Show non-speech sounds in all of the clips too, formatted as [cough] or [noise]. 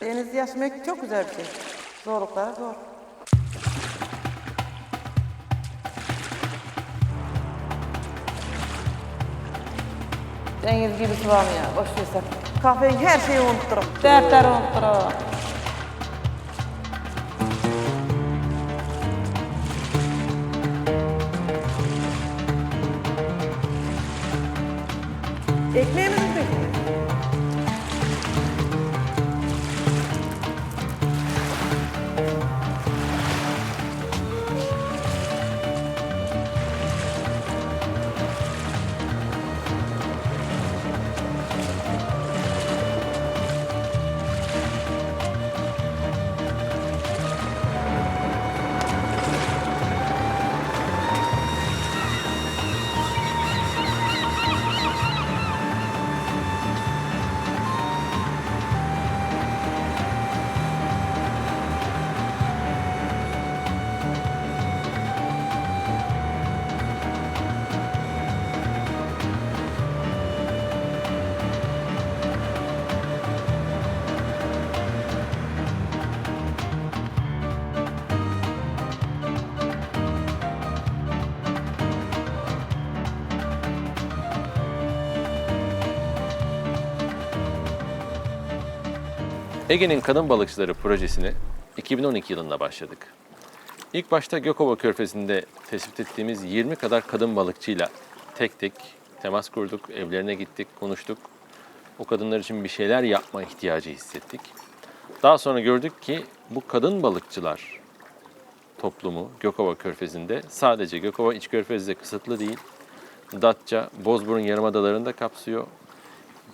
Denizde yaşamak çok güzel bir şey. Zorluklar zor. Deniz gibisi var mı ya? Boş versen. Kahveyi her şeyi unutturup. Dertleri unutturup. Ekmeğimizi Ege'nin Kadın Balıkçıları projesini 2012 yılında başladık. İlk başta Gökova Körfezi'nde tespit ettiğimiz 20 kadar kadın balıkçıyla tek tek temas kurduk, evlerine gittik, konuştuk. O kadınlar için bir şeyler yapma ihtiyacı hissettik. Daha sonra gördük ki bu kadın balıkçılar toplumu Gökova Körfezi'nde sadece Gökova İç Körfezi'de kısıtlı değil, Datça, Bozburun Yarımadaları'nda kapsıyor.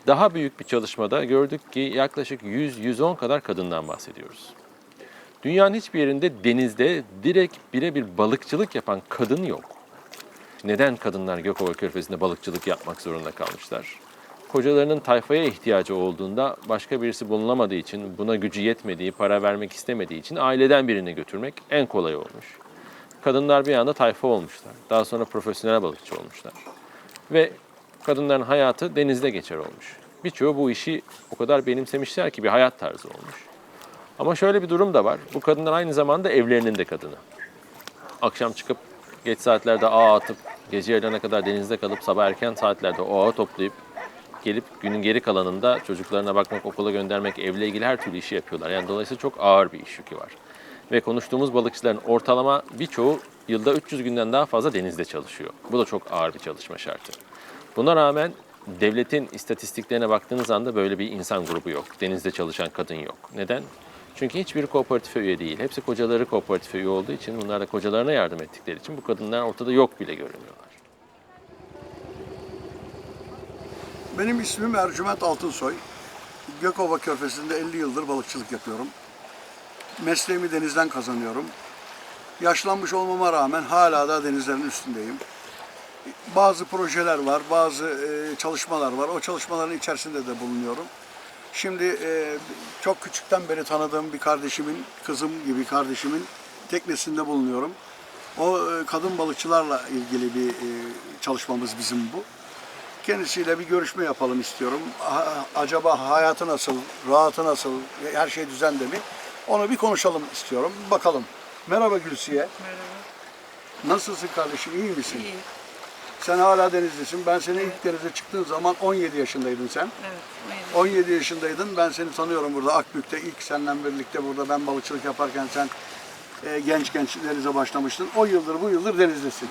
Daha büyük bir çalışmada gördük ki yaklaşık 100-110 kadar kadından bahsediyoruz. Dünyanın hiçbir yerinde denizde direkt birebir balıkçılık yapan kadın yok. Neden kadınlar Gökova Körfezi'nde balıkçılık yapmak zorunda kalmışlar? Kocalarının tayfaya ihtiyacı olduğunda başka birisi bulunamadığı için, buna gücü yetmediği, para vermek istemediği için aileden birini götürmek en kolay olmuş. Kadınlar bir anda tayfa olmuşlar. Daha sonra profesyonel balıkçı olmuşlar. Ve kadınların hayatı denizde geçer olmuş. Birçoğu bu işi o kadar benimsemişler ki bir hayat tarzı olmuş. Ama şöyle bir durum da var. Bu kadınlar aynı zamanda evlerinin de kadını. Akşam çıkıp geç saatlerde ağ atıp gece yarılarına kadar denizde kalıp sabah erken saatlerde o ağı toplayıp gelip günün geri kalanında çocuklarına bakmak, okula göndermek, evle ilgili her türlü işi yapıyorlar. Yani dolayısıyla çok ağır bir iş yükü var. Ve konuştuğumuz balıkçıların ortalama birçoğu yılda 300 günden daha fazla denizde çalışıyor. Bu da çok ağır bir çalışma şartı. Buna rağmen devletin istatistiklerine baktığınız anda böyle bir insan grubu yok. Denizde çalışan kadın yok. Neden? Çünkü hiçbiri kooperatife üye değil. Hepsi kocaları kooperatife üye olduğu için, bunlar da kocalarına yardım ettikleri için bu kadınlar ortada yok bile görünüyorlar. Benim ismim Ercüment Altınsoy. Gökova Körfezi'nde 50 yıldır balıkçılık yapıyorum. Mesleğimi denizden kazanıyorum. Yaşlanmış olmama rağmen hala da denizlerin üstündeyim. Bazı projeler var, bazı e, çalışmalar var. O çalışmaların içerisinde de bulunuyorum. Şimdi e, çok küçükten beri tanıdığım bir kardeşimin, kızım gibi kardeşimin teknesinde bulunuyorum. O e, kadın balıkçılarla ilgili bir e, çalışmamız bizim bu. Kendisiyle bir görüşme yapalım istiyorum. Ha- acaba hayatı nasıl, rahatı nasıl, her şey düzende mi? Onu bir konuşalım istiyorum. Bakalım. Merhaba Gülsiye. Merhaba. Nasılsın kardeşim? İyi misin? İyi. Sen hala denizdesin. Ben seni ilk denize çıktığın zaman 17 yaşındaydın sen. Evet. buyurun. 17 yaşındaydın. Ben seni tanıyorum burada Akbük'te. ilk seninle birlikte burada ben balıkçılık yaparken sen e, genç genç denize başlamıştın. O yıldır bu yıldır denizdesin.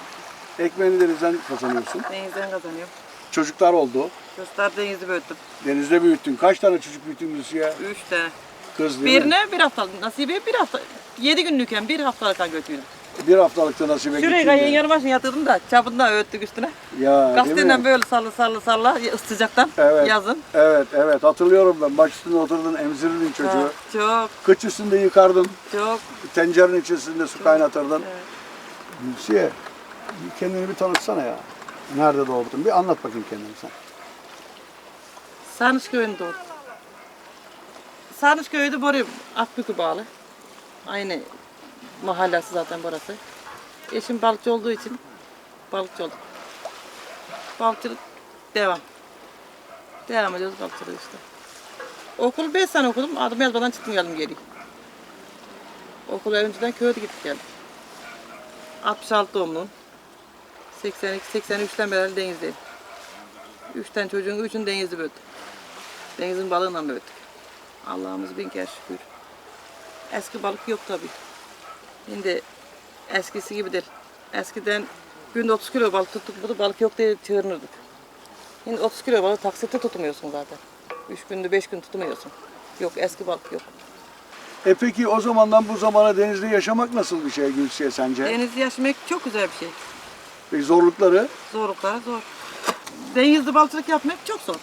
Ekmeğini denizden kazanıyorsun. Denizden kazanıyor. Çocuklar oldu. Kızlar denizi büyüttüm. Denizde büyüttün. Kaç tane çocuk büyüttün Gülsiye? Üç tane. Kız değil mi? Birine bir haftalık nasibe bir hafta. Yedi günlükken bir haftalık götürdüm. Bir haftalıkta nasibe Şuraya kayın de. yanı başına yatırdım da çapından öğüttük üstüne. Ya mi? böyle salla salla salla sıcaktan Evet. yazın. Evet evet hatırlıyorum ben. Baş üstüne oturdun emzirirdin çocuğu. Ha, Çok Kıç üstünde yıkardın. çok. Tencerenin içerisinde su kaynatırdın. Evet. Gülsiye kendini bir tanıtsana ya. Nerede doğdun? Bir anlat bakayım kendini sen. Sarnıç köyünde doğdum. Sarnıç köyü de buraya Akbükü bağlı. Aynı mahallesi zaten burası. Eşim balıkçı olduğu için balıkçı olduk. Balıkçılık devam. Devam ediyoruz balıkçılık işte. Okul 5 sene okudum. Adım yazmadan çıktım geldim geri. Okula önceden köyde gittik geldim. 66 doğumluyum. 82, 83'ten beri denizdeyim. Üç tane çocuğun üçün denizde büyüttük. Denizin balığıyla büyüttük. Allah'ımız bin kere şükür. Eski balık yok tabii. Şimdi eskisi gibi değil. Eskiden günde 30 kilo balık tuttuk, burada balık yok diye çığırırdık. Şimdi 30 kilo balık taksitte tutmuyorsun zaten. 3 günde 5 gün tutmuyorsun. Yok eski balık yok. E peki o zamandan bu zamana denizde yaşamak nasıl bir şey Gülsiye sence? Denizde yaşamak çok güzel bir şey. Peki zorlukları? Zorlukları zor. Denizde balıkçılık yapmak çok zor.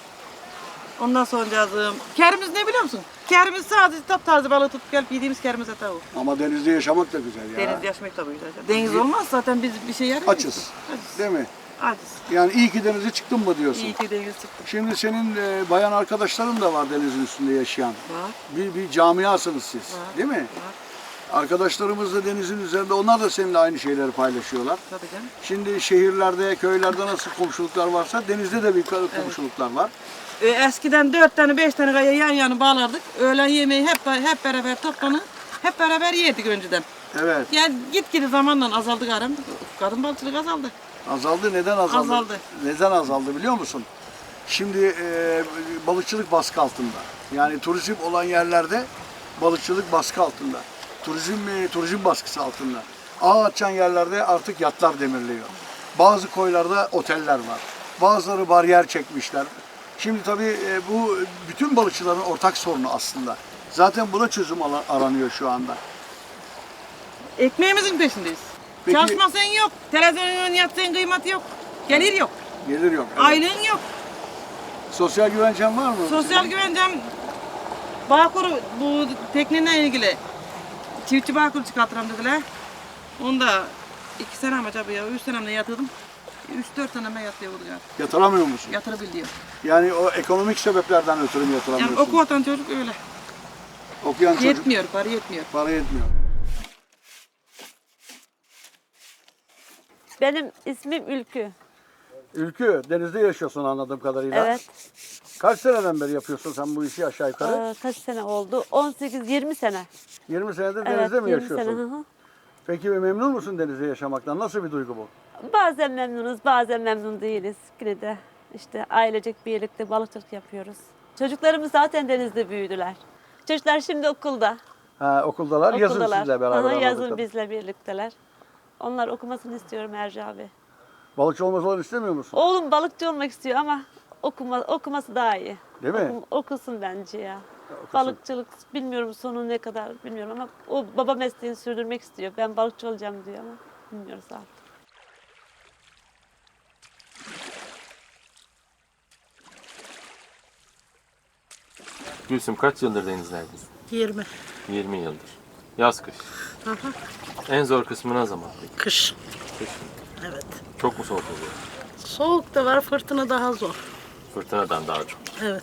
Ondan sonra yazım. Kerimiz ne biliyor musun? Kerimiz sadece taptaze balığı tutup gelip yediğimiz kerimiz ete o. Ama denizde yaşamak da güzel ya. Denizde yaşamak tabii güzel. Deniz olmaz zaten biz bir şey yaramayız. Açız. Açız. Değil mi? Açız. Yani iyi ki denize çıktın mı diyorsun. İyi ki deniz çıktı. Şimdi senin e, bayan arkadaşların da var denizin üstünde yaşayan. Var. Bir, bir camiasınız siz. Var. Değil mi? Var. Arkadaşlarımız da denizin üzerinde onlar da seninle aynı şeyleri paylaşıyorlar. Tabii canım. Şimdi şehirlerde, köylerde nasıl komşuluklar varsa denizde de bir komşuluklar var. Ee, eskiden dört tane beş tane kaya yan yana bağlardık. Öğlen yemeği hep hep beraber toplanıp hep beraber yedik önceden. Evet. Yani git gidi zamanla azaldı garam. Kadın balıkçılık azaldı. Azaldı. Neden azaldı? Azaldı. Neden azaldı biliyor musun? Şimdi e, balıkçılık baskı altında. Yani turizm olan yerlerde balıkçılık baskı altında. Turizm e, turizm baskısı altında. Ağ açan yerlerde artık yatlar demirliyor. Bazı koylarda oteller var. Bazıları bariyer çekmişler. Şimdi tabii e, bu bütün balıkçıların ortak sorunu aslında. Zaten buna çözüm aranıyor şu anda. Ekmeğimizin peşindeyiz. Peki- Çalışmasan yok. Televizyonun yattığın kıymeti yok. Gelir yok. Gelir yok. Evet. Aylığın yok. Sosyal güvencen var mı? Sosyal güvencem Bağkur bu tekneyle ilgili çiftçi Bağkur çıkartırım dediler. Onda iki senem acaba ya, üç senemde yatırdım. Üç dört seneme yatıyordu ya. Yatıramıyor musun? Yatırabiliyor. Yani o ekonomik sebeplerden ötürü mü Yani yatıramıyorsun? okuyan çocuk öyle. Okuyan çocuk Yetmiyor, para yetmiyor. para yetmiyor. Benim ismim Ülkü. Ülkü, denizde yaşıyorsun anladığım kadarıyla. Evet. Kaç seneden beri yapıyorsun sen bu işi aşağı yukarı? Ee, kaç sene oldu? 18-20 sene. 20 senedir Evet, denizde mi 20 yaşıyorsun? sene. hı hı. Peki memnun musun denizde yaşamaktan? Nasıl bir duygu bu? Bazen memnunuz, bazen memnun değiliz. Yine de işte ailecek birlikte balıkçılık yapıyoruz. Çocuklarımız zaten denizde büyüdüler. Çocuklar şimdi okulda. Ha, okuldalar, yazın okuldalar. sizle beraber. Anladığım yazın bizle birlikteler. Onlar okumasını istiyorum Erci abi. Balıkçı olmasalar istemiyor musun? Oğlum balıkçı olmak istiyor ama okuma, okuması daha iyi. Değil mi? Okum- okusun bence ya. Balıkçılık bilmiyorum sonu ne kadar bilmiyorum ama o baba mesleğini sürdürmek istiyor. Ben balıkçı olacağım diyor ama bilmiyoruz artık. Gülsüm kaç yıldır denizlerdesin? 20. 20 yıldır. Yaz kış. Aha, En zor kısmı ne zaman peki? kış. Kış. Evet. Çok mu soğuk oluyor? Soğuk da var, fırtına daha zor. Fırtınadan daha çok. Evet.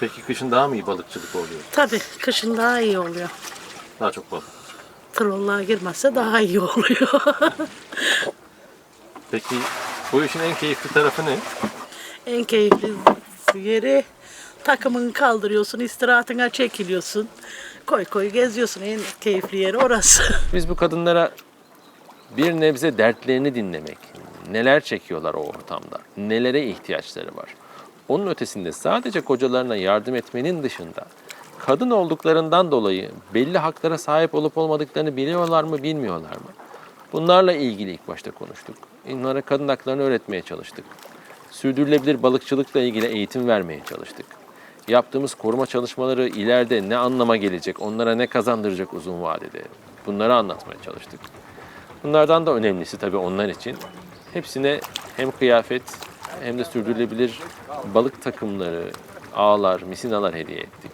Peki kışın daha mı iyi balıkçılık oluyor? Tabii kışın daha iyi oluyor. Daha çok balık. Trollığa girmezse daha iyi oluyor. [laughs] Peki bu işin en keyifli tarafı ne? en keyifli yeri takımını kaldırıyorsun, istirahatına çekiliyorsun. Koy koy geziyorsun. En keyifli yeri orası. [laughs] Biz bu kadınlara bir nebze dertlerini dinlemek, neler çekiyorlar o ortamda, nelere ihtiyaçları var. Onun ötesinde sadece kocalarına yardım etmenin dışında kadın olduklarından dolayı belli haklara sahip olup olmadıklarını biliyorlar mı, bilmiyorlar mı? Bunlarla ilgili ilk başta konuştuk. Onlara kadın haklarını öğretmeye çalıştık. Sürdürülebilir balıkçılıkla ilgili eğitim vermeye çalıştık. Yaptığımız koruma çalışmaları ileride ne anlama gelecek, onlara ne kazandıracak uzun vadede bunları anlatmaya çalıştık. Bunlardan da önemlisi tabii onlar için hepsine hem kıyafet hem de sürdürülebilir balık takımları, ağlar, misinalar hediye ettik.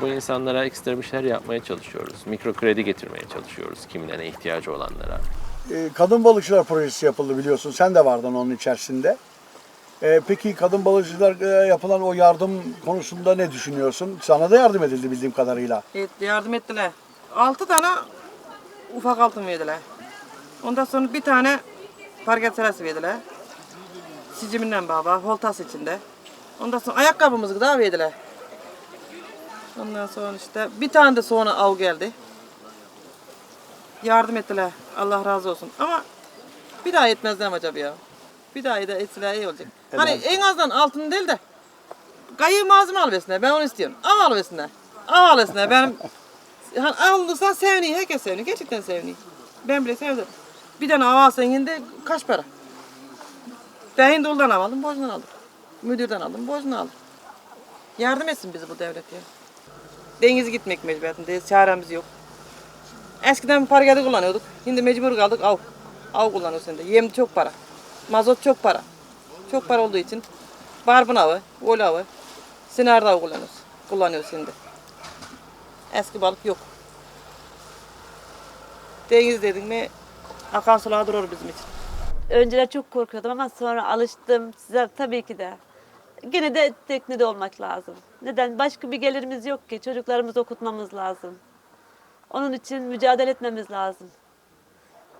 Bu insanlara ekstra bir şeyler yapmaya çalışıyoruz. Mikro kredi getirmeye çalışıyoruz kimilerine ihtiyacı olanlara. Ee, kadın balıkçılar projesi yapıldı biliyorsun. Sen de vardın onun içerisinde. Ee, peki kadın balıkçılar e, yapılan o yardım konusunda ne düşünüyorsun? Sana da yardım edildi bildiğim kadarıyla. Evet, yardım ettiler. Altı tane ufak altın verdiler. Ondan sonra bir tane parket serası verdiler. Siciminden baba, holtas içinde. Ondan sonra ayakkabımızı da verdiler. Ondan sonra işte bir tane de sonra av geldi. Yardım ettiler. Allah razı olsun. Ama bir daha etmezler mi acaba ya? Bir daha da etseler iyi olacak. Hani en azından altın değil de kayığı malzeme alıversinler. Ben onu istiyorum. Av alıversinler. Av alıversinler. Ben [laughs] hani alırsa seviniyor. Herkes seviniyor. Gerçekten seviniyor. Ben bile sevdim. Bir tane av alsan yine kaç para? Ben Hindol'dan av aldım, borcundan aldım. Müdürden aldım, borcunu aldım. Yardım etsin bizi bu devlet ya. Denize gitmek mecburiyetindeyiz, çaremiz yok. Eskiden parkede kullanıyorduk. Şimdi mecbur kaldık av. Av kullanıyoruz şimdi. Yem çok para. Mazot çok para. Çok para olduğu için barbun avı, vol avı, sinar avı kullanıyoruz. Kullanıyoruz şimdi. Eski balık yok. Deniz dedin mi akan sular durur bizim için. Önceler çok korkuyordum ama sonra alıştım. Size tabii ki de. Gene de teknede olmak lazım. Neden? Başka bir gelirimiz yok ki. Çocuklarımızı okutmamız lazım. Onun için mücadele etmemiz lazım.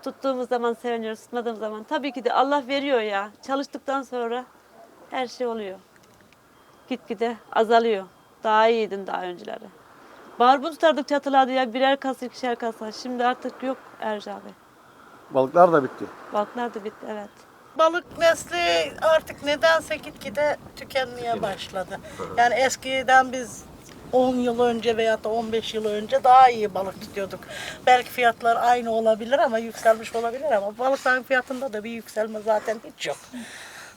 Tuttuğumuz zaman seviniyoruz, tutmadığımız zaman. Tabii ki de Allah veriyor ya. Çalıştıktan sonra her şey oluyor. Gitgide azalıyor. Daha iyiydin daha önceleri. Barbun tutardık çatılarda ya birer kasa, ikişer kasa. Şimdi artık yok Ercan Bey. Balıklar da bitti. Balıklar da bitti evet. Balık nesli artık nedense gitgide tükenmeye başladı. Yani eskiden biz 10 yıl önce veya da 15 yıl önce daha iyi balık tutuyorduk. Belki fiyatlar aynı olabilir ama yükselmiş olabilir ama balıkların fiyatında da bir yükselme zaten hiç yok.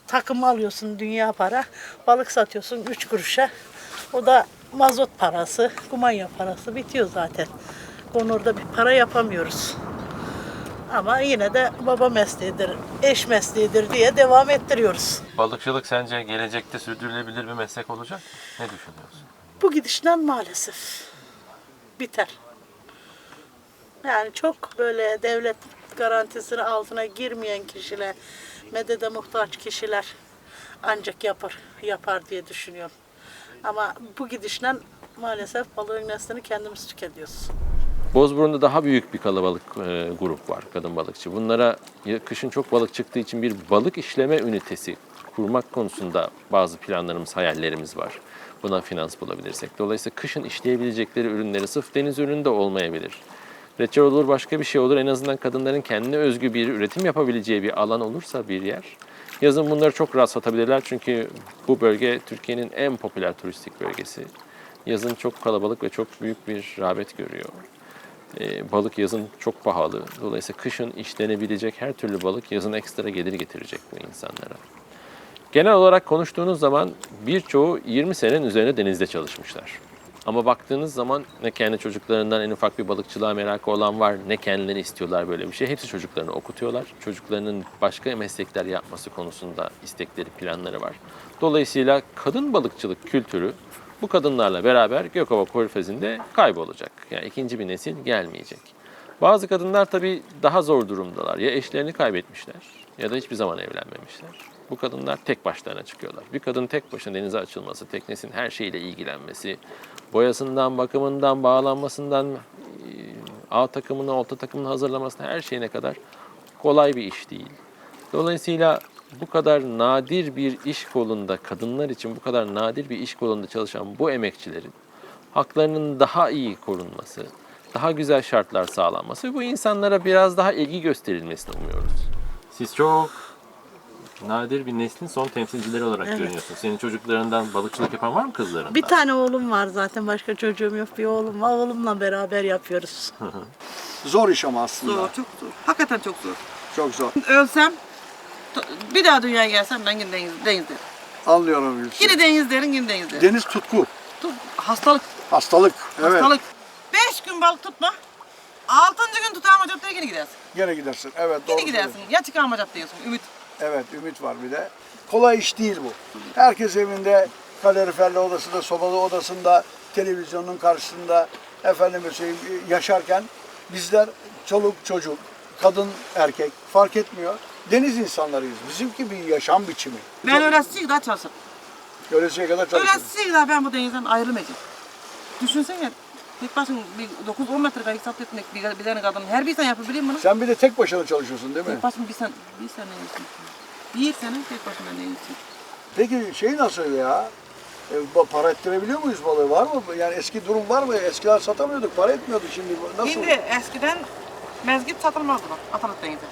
Takım alıyorsun dünya para, balık satıyorsun 3 kuruşa. O da mazot parası, kumanya parası bitiyor zaten. Konurda bir para yapamıyoruz. Ama yine de baba mesleğidir, eş mesleğidir diye devam ettiriyoruz. Balıkçılık sence gelecekte sürdürülebilir bir meslek olacak mı? Ne düşünüyorsun? Bu gidişten maalesef biter. Yani çok böyle devlet garantisinin altına girmeyen kişiler, medede muhtaç kişiler ancak yapar, yapar diye düşünüyorum. Ama bu gidişten maalesef balığın neslini kendimiz tüketiyoruz. Bozburun'da daha büyük bir kalabalık e, grup var kadın balıkçı. Bunlara kışın çok balık çıktığı için bir balık işleme ünitesi kurmak konusunda bazı planlarımız, hayallerimiz var. Buna finans bulabilirsek. Dolayısıyla kışın işleyebilecekleri ürünleri sırf deniz ürünü de olmayabilir. Reçel olur, başka bir şey olur. En azından kadınların kendine özgü bir üretim yapabileceği bir alan olursa bir yer. Yazın bunları çok rahat satabilirler çünkü bu bölge Türkiye'nin en popüler turistik bölgesi. Yazın çok kalabalık ve çok büyük bir rağbet görüyor. Ee, balık yazın çok pahalı. Dolayısıyla kışın işlenebilecek her türlü balık yazın ekstra gelir getirecek bu insanlara. Genel olarak konuştuğunuz zaman birçoğu 20 senenin üzerine denizde çalışmışlar. Ama baktığınız zaman ne kendi çocuklarından en ufak bir balıkçılığa merakı olan var, ne kendileri istiyorlar böyle bir şey. Hepsi çocuklarını okutuyorlar. Çocuklarının başka meslekler yapması konusunda istekleri, planları var. Dolayısıyla kadın balıkçılık kültürü bu kadınlarla beraber Gökova Körfezi'nde kaybolacak. Yani ikinci bir nesil gelmeyecek. Bazı kadınlar tabii daha zor durumdalar. Ya eşlerini kaybetmişler ya da hiçbir zaman evlenmemişler. Bu kadınlar tek başlarına çıkıyorlar. Bir kadın tek başına denize açılması, teknesinin her şeyle ilgilenmesi, boyasından, bakımından, bağlanmasından, e, ağ takımını, olta takımını hazırlamasına her şeyine kadar kolay bir iş değil. Dolayısıyla bu kadar nadir bir iş kolunda, kadınlar için bu kadar nadir bir iş kolunda çalışan bu emekçilerin haklarının daha iyi korunması, daha güzel şartlar sağlanması ve bu insanlara biraz daha ilgi gösterilmesini umuyoruz. Siz çok nadir bir neslin son temsilcileri olarak görünüyorsunuz. Senin çocuklarından balıkçılık yapan var mı kızlarından? Bir tane oğlum var zaten başka çocuğum yok bir oğlum var oğlumla beraber yapıyoruz. Zor iş ama aslında. Zor, çok zor. Hakikaten çok zor. Çok zor. Ölsem, bir daha dünyaya gelsem ben yine deniz, deniz derim. Anlıyorum Gülsün. Yine deniz derim, yine deniz derim. Deniz tutku, Dur, hastalık, hastalık. Evet. hastalık. Beş gün balık tutma, altıncı gün tutamacak diye yine gidersin. Gene gidersin. Evet doğru. Yine gidersin. Ya çıkamayacak diyorsun, ümit. Evet ümit var bir de. Kolay iş değil bu. Herkes evinde kaloriferli odasında, sobalı odasında, televizyonun karşısında efendime söyleyeyim yaşarken bizler çoluk çocuk, kadın erkek fark etmiyor. Deniz insanlarıyız. Bizimki bir yaşam biçimi. Ben öğretisiye kadar çalışırım. Öylesiye kadar çalışırız. Öğretisiye kadar ben bu denizden ayrılmayacağım. Düşünsene, tek başına bir 9-10 metre kayık sat etmek bir, bir tane kadın her bir sen yapabilir bunu? Sen bir de tek başına çalışıyorsun değil mi? Tek başına bir sen, bir sene. Bir sene tek başına ne iyisin. Peki şey nasıl ya? E, para ettirebiliyor muyuz balığı? Var mı? Yani eski durum var mı? Eskiler satamıyorduk, para etmiyorduk şimdi. Nasıl? Şimdi eskiden mezgit satılmazdı bak Atalık denize.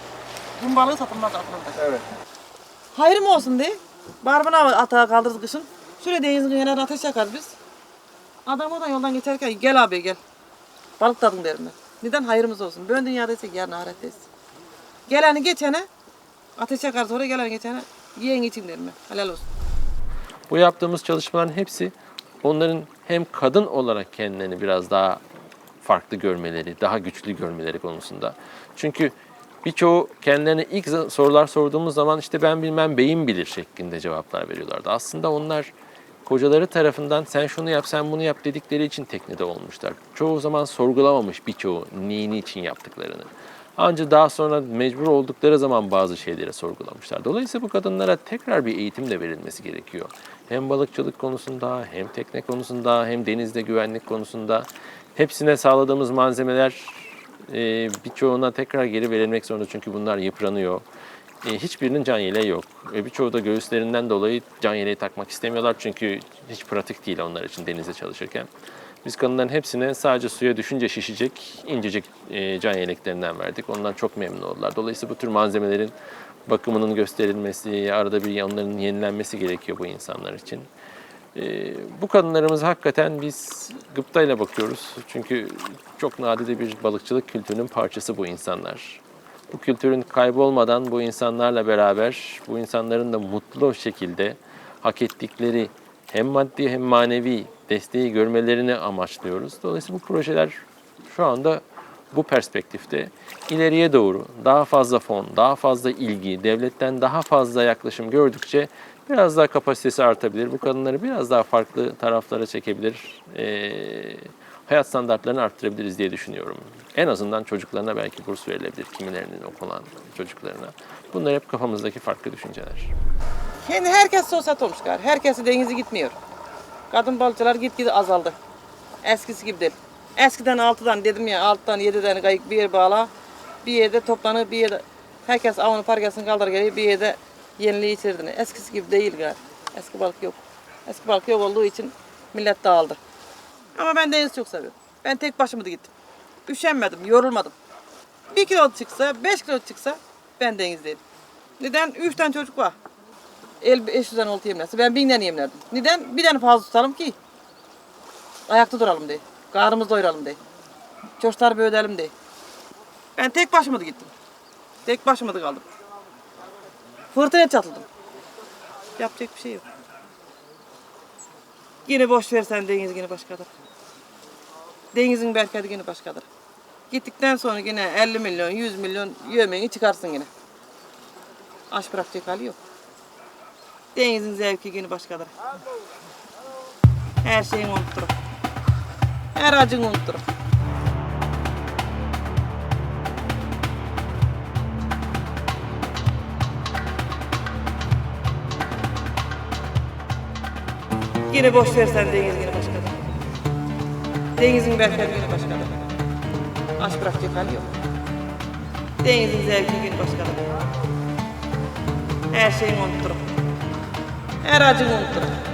Kum balığı satılmazdı Atalık'ta. Evet. Hayrım olsun diye barbuna atağa kaldırdık kışın. Şöyle denizin kenarına ateş yakarız biz. Adam oradan yoldan geçerken gel abi gel. Balık tadın derim ben. Neden hayrımız olsun? Böyle dünyadaysak yarın ahiretteyiz. Geleni geçene ateş yakarız oraya geleni geçene yiyen için derim ben. Helal olsun. Bu yaptığımız çalışmaların hepsi onların hem kadın olarak kendilerini biraz daha farklı görmeleri, daha güçlü görmeleri konusunda. Çünkü birçoğu kendilerine ilk sorular sorduğumuz zaman işte ben bilmem beyim bilir şeklinde cevaplar veriyorlardı. Aslında onlar kocaları tarafından sen şunu yap sen bunu yap dedikleri için teknede olmuşlar. Çoğu zaman sorgulamamış birçoğu neyini için yaptıklarını. Ancak daha sonra mecbur oldukları zaman bazı şeyleri sorgulamışlar. Dolayısıyla bu kadınlara tekrar bir eğitim de verilmesi gerekiyor. Hem balıkçılık konusunda, hem tekne konusunda, hem denizde güvenlik konusunda. Hepsine sağladığımız malzemeler e, birçoğuna tekrar geri verilmek zorunda çünkü bunlar yıpranıyor. E, hiçbirinin can yeleği yok. Ve birçoğu da göğüslerinden dolayı can yeleği takmak istemiyorlar çünkü hiç pratik değil onlar için denizde çalışırken. Biz kadınların hepsine sadece suya düşünce şişecek incecik e, can yeleklerinden verdik. Ondan çok memnun oldular. Dolayısıyla bu tür malzemelerin bakımının gösterilmesi, arada bir onların yenilenmesi gerekiyor bu insanlar için. E, bu kadınlarımız hakikaten biz gıptayla bakıyoruz. Çünkü çok nadide bir balıkçılık kültürünün parçası bu insanlar. Bu kültürün kaybolmadan bu insanlarla beraber bu insanların da mutlu şekilde hak ettikleri hem maddi hem manevi desteği görmelerini amaçlıyoruz. Dolayısıyla bu projeler şu anda bu perspektifte ileriye doğru daha fazla fon, daha fazla ilgi, devletten daha fazla yaklaşım gördükçe biraz daha kapasitesi artabilir. Bu kadınları biraz daha farklı taraflara çekebilir. Ee, hayat standartlarını arttırabiliriz diye düşünüyorum. En azından çocuklarına belki burs verilebilir kimilerinin okulan çocuklarına. Bunlar hep kafamızdaki farklı düşünceler. Kendi herkes sosyal olmuş. Herkesi denize gitmiyor. Kadın balıkçılar gitgide azaldı. Eskisi gibi değil. Eskiden altıdan dedim ya altıdan yediden kayık bir yer bağla. Bir yerde toplanır bir yerde herkes avını pargasını kaldır geliyor bir yerde yeniliği içirdin. Eskisi gibi değil gari. Eski balık yok. Eski balık yok olduğu için millet dağıldı. Ama ben denizi çok seviyorum. Ben tek başıma da gittim. Üşenmedim, yorulmadım. Bir kilo çıksa, beş kilo çıksa ben denizdeydim. Neden? Üç tane çocuk var. El 500'den oltu yemlerse ben binden yemlerdim. Neden? Bir tane fazla tutalım ki ayakta duralım diye. Karnımızı doyuralım diye. Çocukları büyütelim diye. Ben tek başıma da gittim. Tek başıma da kaldım. Fırtınaya çatıldım. Yapacak bir şey yok. Yine boş versen deniz yine başkadır. Denizin berketi yine başkadır. Gittikten sonra yine 50 milyon, 100 milyon yemeğini çıkarsın yine. Aş bırakacak hali yok. Denizin zevki yine başkadır. Her şeyi unutturup. Her acını unutturup. Yine boş versen deniz yine başkadır. Denizin berketi yine başkadır. Aş bırakacak hali yok. Denizin zevki yine başkadır. Her şeyi unutturup. Her acını unutturup.